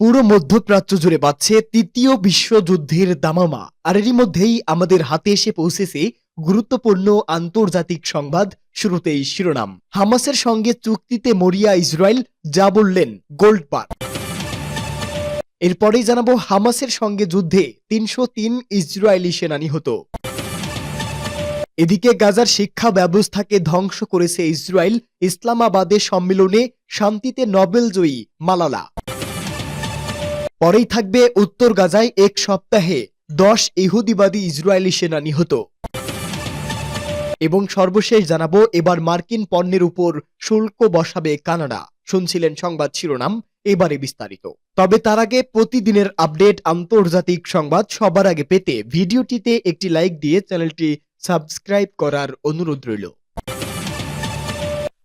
পুরো মধ্যপ্রাচ্য জুড়ে বাড়ছে তৃতীয় বিশ্বযুদ্ধের দামামা। আর এরই মধ্যেই আমাদের হাতে এসে পৌঁছেছে গুরুত্বপূর্ণ আন্তর্জাতিক সংবাদ শুরুতেই শিরোনাম। হামাসের সঙ্গে চুক্তিতে মরিয়া ইসরায়েল, যা বললেন গোল্ডবার্গ। এরপরেই জানাব হামাসের সঙ্গে যুদ্ধে তিনশো তিন ইসরায়েলি সেনা নিহত। এদিকে গাজার শিক্ষা ব্যবস্থাকে ধ্বংস করেছে ইসরায়েল, ইসলামাবাদে সম্মেলনে শান্তিতে নোবেল জয়ী মালালা। পরেই থাকবে উত্তর গাজায় এক সপ্তাহে দশ ইহুদিবাদী ইসরায়েলি সেনা নিহত। এবং সর্বশেষ জানাব, এবার মার্কিন পণ্যের উপর শুল্ক বসাবে কানাডা। শুনছিলেন সংবাদ শিরোনাম, এবারে বিস্তারিত। তবে তার আগে প্রতিদিনের আপডেট আন্তর্জাতিক সংবাদ সবার আগে পেতে ভিডিওটিতে একটি লাইক দিয়ে চ্যানেলটি সাবস্ক্রাইব করার অনুরোধ রইল।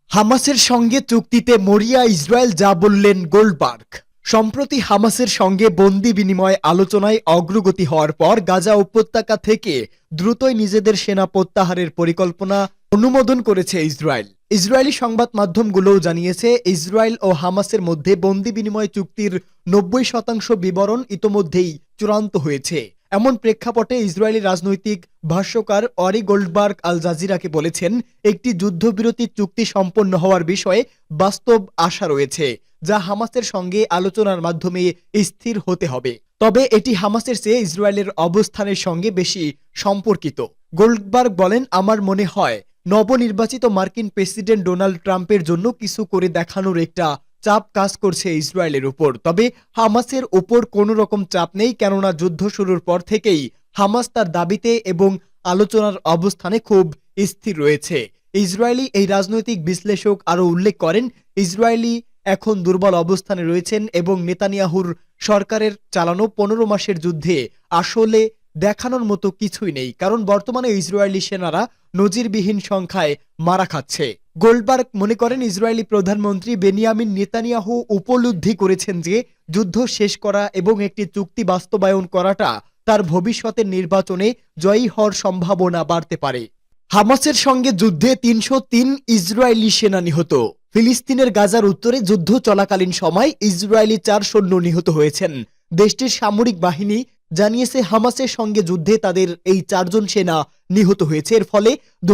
হামাসের সঙ্গে চুক্তিতে মরিয়া ইসরায়েল যা বললেন গোল্ডবার্গ। সম্প্রতি হামাসের সঙ্গে বন্দি বিনিময় আলোচনায় অগ্রগতি হওয়ার পর গাজা উপত্যকা থেকে দ্রুতই নিজেদের সেনা প্রত্যাহারের পরিকল্পনা অনুমোদন করেছে ইসরায়েল। ইসরায়েলি সংবাদ মাধ্যমগুলোও জানিয়েছে, ইসরায়েল ও হামাসের মধ্যে বন্দি বিনিময় চুক্তির নব্বই শতাংশ বিবরণ ইতোমধ্যেই চূড়ান্ত হয়েছে। এমন প্রেক্ষাপটে ইসরায়েলি রাজনৈতিক ভাষ্যকার অরি গোল্ডবার্গ আল জাজিরাকে বলেছেন, একটি যুদ্ধবিরতি চুক্তি সম্পন্ন হওয়ার বিষয়ে বাস্তব আশা রয়েছে, যা হামাসের সঙ্গে আলোচনার মাধ্যমে স্থির হতে হবে। তবে এটি হামাসের চেয়ে ইসরায়েলের অবস্থানের সঙ্গে বেশি সম্পর্কিত। গোল্ডবার্গ বলেন, আমার মনে হয়, নবনির্বাচিত মার্কিন প্রেসিডেন্ট ডোনাল্ড ট্রাম্পের জন্য কিছু করে দেখানোর একটা চাপ কাজ করছে ইসরায়েলের উপর। তবে হামাসের উপর কোনো রকম চাপ নেই, কেননা যুদ্ধ শুরুর পর থেকেই হামাস তার দাবিতে এবং আলোচনার অবস্থানে খুব স্থির রয়েছে। ইসরায়েলি এই রাজনৈতিক বিশ্লেষক আরও উল্লেখ করেন, ইসরায়েলি এখন দুর্বল অবস্থানে রয়েছেন এবং নেতানিয়াহুর সরকারের চালানো পনেরো মাসের যুদ্ধে আসলে দেখানোর মতো কিছুই নেই, কারণ বর্তমানে ইসরায়েলি সেনারা নজিরবিহীন সংখ্যায় মারা খাচ্ছে। গোল্ডবার্গ মনে করেন ইসরায়েলি প্রধানমন্ত্রী বেনিয়ামিন নেতানিয়াহু উপলব্ধি করেছেন যে যুদ্ধ শেষ করা এবং একটি চুক্তি বাস্তবায়ন করাটা তার ভবিষ্যতের নির্বাচনে জয়ী হওয়ার সম্ভাবনা বাড়তে পারে। হামাসের সঙ্গে যুদ্ধে তিনশো তিন ইসরায়েলি সেনা নিহত। ফিলিস্তিনের গাজার উত্তরে যুদ্ধ চলাকালীন সময় ইসরায়েলি চার সৈন্য নিহত হয়েছেন। দেশটির সামরিক বাহিনী জানিয়েছে হামাসের সঙ্গে যুদ্ধে তাদের এই চারজন সেনা নিহত হয়েছে। এর ফলে দু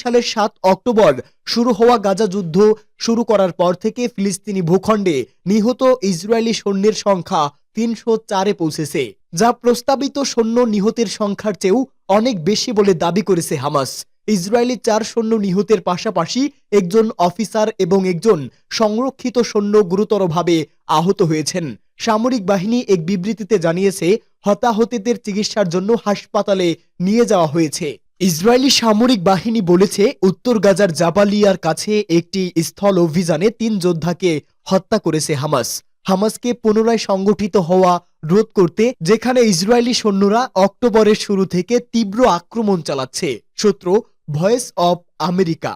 সালের সাত অক্টোবর শুরু হওয়া গাজা যুদ্ধ শুরু করার পর থেকে ফিলিস্তিনি ভূখণ্ডে নিহত ইসরায়েলি সৈন্যের সংখ্যা তিনশো চারে পৌঁছেছে, যা প্রস্তাবিত সৈন্য নিহতের সংখ্যার চেয়েও অনেক বেশি বলে দাবি করেছে হামাস। ইসরায়েলি চার সৈন্য নিহতের পাশাপাশি একজন অফিসার এবং একজন সংরক্ষিত সৈন্য গুরুতরভাবে আহত হয়েছেন। সামরিক বাহিনী এক বিবৃতিতে জানিয়েছে হতাহতদের চিকিৎসার জন্য হাসপাতালে নিয়ে যাওয়া হয়েছে। ইসরায়েলি সামরিক বাহিনী বলেছে, উত্তর গাজার জাবালিয়ার কাছে একটি স্থল অভিযানে তিন যোদ্ধাকে হত্যা করেছে হামাস। হামাসকে পুনরায় সংগঠিত হওয়া রোধ করতে, যেখানে ইসরায়েলি সৈন্যরা অক্টোবরের শুরু থেকে তীব্র আক্রমণ চালাচ্ছে। সূত্র, ভয়েস অব আমেরিকা।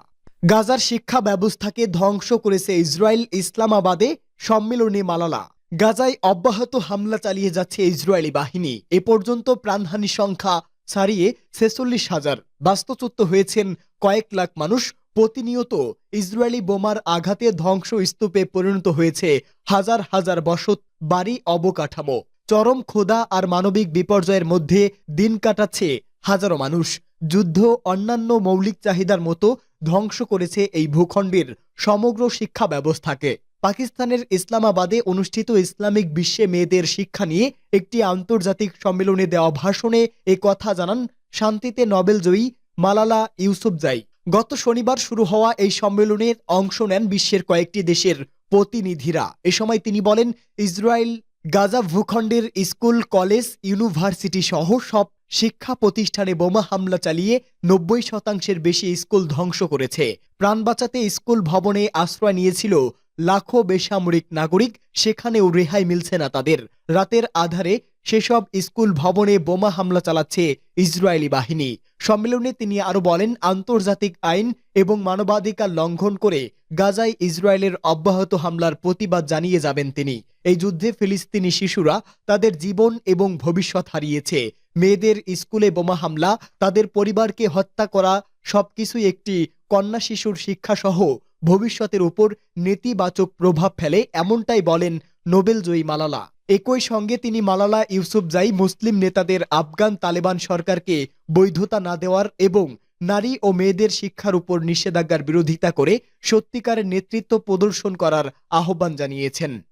গাজার শিক্ষা ব্যবস্থাকে ধ্বংস করেছে ইসরায়েল ইসলামাবাদে সম্মেলনে মালালা। গাজায় অব্যাহত হামলা চালিয়ে যাচ্ছে ইসরায়েলি বাহিনী। এ পর্যন্ত প্রাণহানি সংখ্যা ছাড়িয়ে ছেচল্লিশ হাজার। বাস্তুচ্যুত হয়েছেন কয়েক লাখ মানুষ। প্রতিনিয়ত ইসরায়েলি বোমার আঘাতে ধ্বংস স্তূপে পরিণত হয়েছে হাজার হাজার বসত বাড়ি অবকাঠামো। চরম ক্ষুধা আর মানবিক বিপর্যয়ের মধ্যে দিন কাটাচ্ছে হাজারো মানুষ। যুদ্ধ অন্যান্য মৌলিক চাহিদার মতো ধ্বংস করেছে এই ভূখণ্ডের সমগ্র শিক্ষা ব্যবস্থাকে। পাকিস্তানের ইসলামাবাদে অনুষ্ঠিত ইসলামিক বিশ্বে মেয়েদের শিক্ষা নিয়ে একটি আন্তর্জাতিক সম্মেলনে দেওয়া ভাষণে এ কথা জানান শান্তিতে নোবেল জয়ী মালালা ইউসুফজাই গত শনিবার শুরু হওয়া এই সম্মেলনে অংশ নেন বিশ্বের কয়েকটি দেশের প্রতিনিধিরা। এ সময় তিনি বলেন, ইসরায়েল গাজা ভূখণ্ডের স্কুল, কলেজ, ইউনিভার্সিটি সহ সব শিক্ষা প্রতিষ্ঠানে বোমা হামলা চালিয়ে নব্বই শতাংশের বেশি স্কুল ধ্বংস করেছে। প্রাণ বাঁচাতে স্কুল ভবনে আশ্রয় নিয়েছিল লাখো বেসামরিক নাগরিক সেখানেও রেহাই মিলছে না তাদের। রাতের আধারে সেসব স্কুল ভবনে বোমা হামলা চালাচ্ছে ইসরায়েলি বাহিনী। সম্মেলনে তিনি আরও বলেন, আন্তর্জাতিক আইন এবং মানবাধিকার লঙ্ঘন করে গাজায় ইসরায়েলের অব্যাহত হামলার প্রতিবাদ জানিয়ে যাবেন তিনি। এই যুদ্ধে ফিলিস্তিনি শিশুরা তাদের জীবন এবং ভবিষ্যৎ হারিয়েছে। মেয়েদের স্কুলে বোমা হামলা, তাদের পরিবারকে হত্যা করা, সবকিছুই একটি কন্যা শিশুর শিক্ষাসহ ভবিষ্যতের উপর নেতিবাচক প্রভাব ফেলে, এমনটাই বলেন নোবেলজয়ী মালালা। একই সঙ্গে তিনি মালালা ইউসুফজাই মুসলিম নেতাদের আফগান তালেবান সরকারকে বৈধতা না দেওয়ার এবং নারী ও মেয়েদের শিক্ষার উপর নিষেধাজ্ঞার বিরোধিতা করে সত্যিকারের নেতৃত্ব প্রদর্শন করার আহ্বান জানিয়েছেন।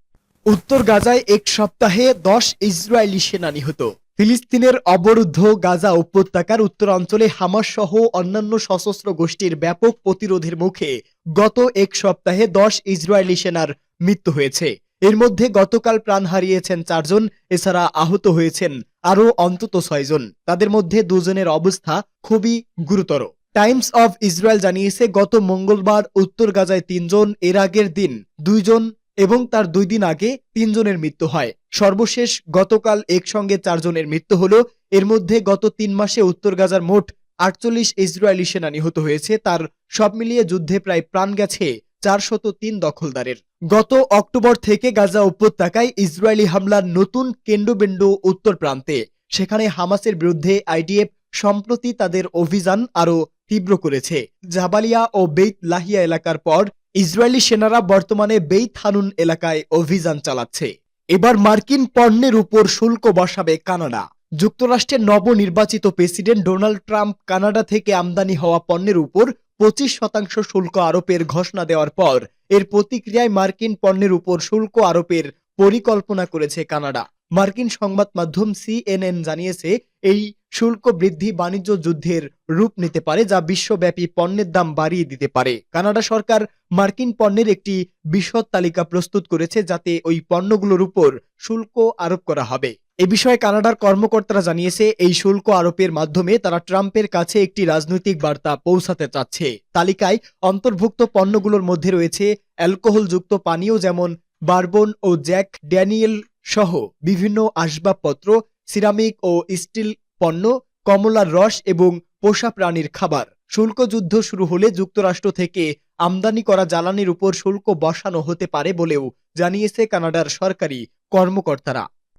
উত্তর গাজায় এক সপ্তাহে দশ ইসরায়েলি সেনা নিহত। ফিলিস্তিনের অবরুদ্ধ গাজা উপত্যকার উত্তরাঞ্চলে হামাস সহ অন্যান্য সশস্ত্র গোষ্ঠীর ব্যাপক প্রতিরোধের মুখে গত এক সপ্তাহে দশ ইসরায়েলি সেনার মৃত্যু হয়েছে। এর মধ্যে গতকাল প্রাণ হারিয়েছেন চারজন, এছাড়া আহত হয়েছেন আরও অন্তত ছয়জন। তাদের মধ্যে দুজনের অবস্থা খুবই গুরুতর। টাইমস অফ ইসরায়েল জানিয়েছে, গত মঙ্গলবার উত্তর গাজায় তিনজন, এর আগের দিন দুইজন এবং তার দুই দিন আগে তিনজনের মৃত্যু হয়। সর্বশেষ গতকাল একসঙ্গে চারজনের মৃত্যু হল। এর মধ্যে গত তিন মাসে উত্তর গাজার মোট আটচল্লিশ ইসরায়েলি সেনা নিহত হয়েছে। তার সব মিলিয়ে যুদ্ধে প্রায় প্রাণ গেছে চারশত তিন দখলদারের। গত অক্টোবর থেকে গাজা উপত্যকায় ইসরায়েলি হামলার নতুন কেন্দ্রবিন্দু উত্তর প্রান্তে। সেখানে হামাসের বিরুদ্ধে আইডিএফ সম্প্রতি তাদের অভিযান আরও তীব্র করেছে। জাবালিয়া ও বেইত লাহিয়া এলাকার পর ইসরায়েলি সেনারা বর্তমানে বেইত হানুন এলাকায় অভিযান চালাচ্ছে। এবার মার্কিন পণ্যের উপর শুল্ক বসাবে কানাডা। যুক্তরাষ্ট্রের নবনির্বাচিত প্রেসিডেন্ট ডোনাল্ড ট্রাম্প কানাডা থেকে আমদানি হওয়া পণ্যের উপর পঁচিশ শতাংশ শুল্ক আরোপের ঘোষণা দেওয়ার পর, এর প্রতিক্রিয়ায় মার্কিন পণ্যের উপর শুল্ক আরোপের পরিকল্পনা করেছে কানাডা। মার্কিন সংবাদ মাধ্যম সিএনএন জানিয়েছে এই শুল্ক বৃদ্ধি বাণিজ্য যুদ্ধের রূপ নিতে পারে যা বিশ্বব্যাপী পণ্যের দাম বাড়িয়ে দিতে পারে। কানাডা সরকার মার্কিন পণ্যের একটি বিশদ তালিকা প্রস্তুত করেছে যাতে ওই পণ্যগুলোর উপর শুল্ক আরোপ করা হবে। এ বিষয়ে কানাডার কর্মকর্তারা জানিয়েছে, এই শুল্ক আরোপের মাধ্যমে তারা ট্রাম্পের কাছে একটি রাজনৈতিক বার্তা পৌঁছাতে চাচ্ছে। তালিকায় অন্তর্ভুক্ত পণ্যগুলোর মধ্যে রয়েছে অ্যালকোহলযুক্ত পানীয় যেমন বারবন ও জ্যাক ড্যানিয়েল সহ বিভিন্ন আসবাবপত্র সিরামিক ও স্টিল পণ্য কমলার রস এবং পোষা প্রাণীর খাবার। শুল্ক যুদ্ধ শুরু হলে যুক্তরাষ্ট্র থেকে আমদানি করা জ্বালানির উপর শুল্ক বসানো হতে পারে বলেও জানিয়েছে কানাডার সরকারি কর্মকর্তারা।